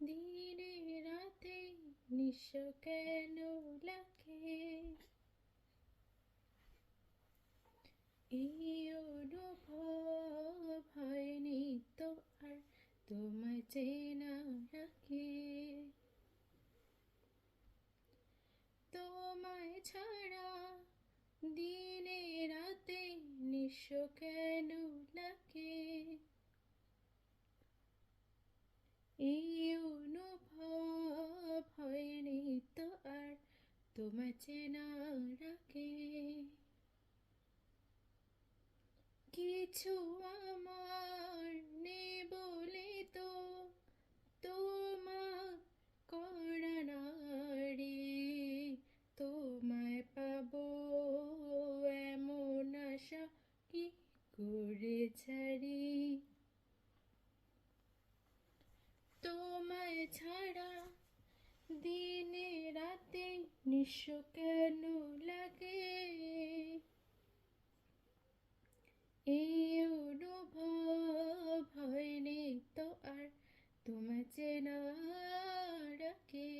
দিনে রাতে নিঃস্ব কেন লাগে? এই অনুভব হয়নি তো আর তোমায় চেনা রাখে। তোমায় ছাড়া দিনে রাতে নিঃস্ব কেন কিছু আমার নেই বলে তো তোমা করা তোমায় পাবো এমন আশা কি করে ছাড়ি? তোমায় ছাড়া দিনে রাতে নিঃস্ব চেনা রাখে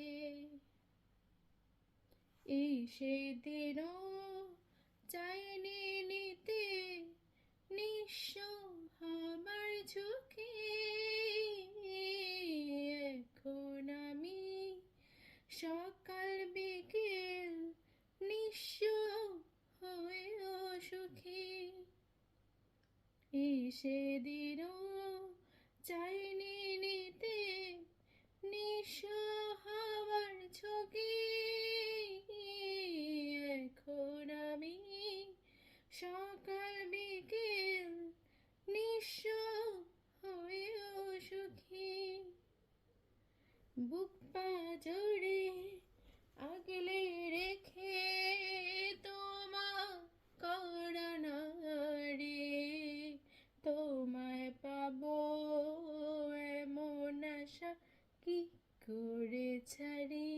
এই সেদিনও চাইনি নিতে নিঃস্ব আমার ঝুঁকি এখন আমি সকাল বিকেল নিঃস্ব হয়েও সুখী এই সেদিনও চাইনি সকাল বিকেল নিঃস্ব হয়েও সুখী বুক পা জোড়ে আগলে রেখে তোমা করোনা রে তোমায় পাবো এমন আশা কি করে ছাড়ি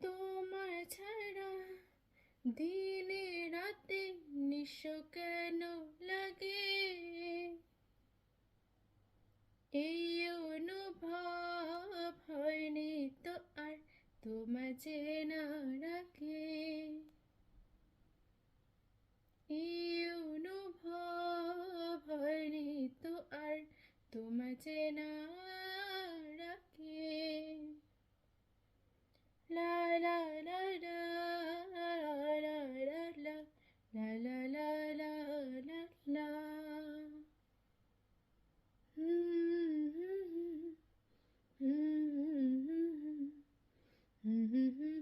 তোমার ছাড়া দিনে রাতে নিঃস্ব Mm-hmm.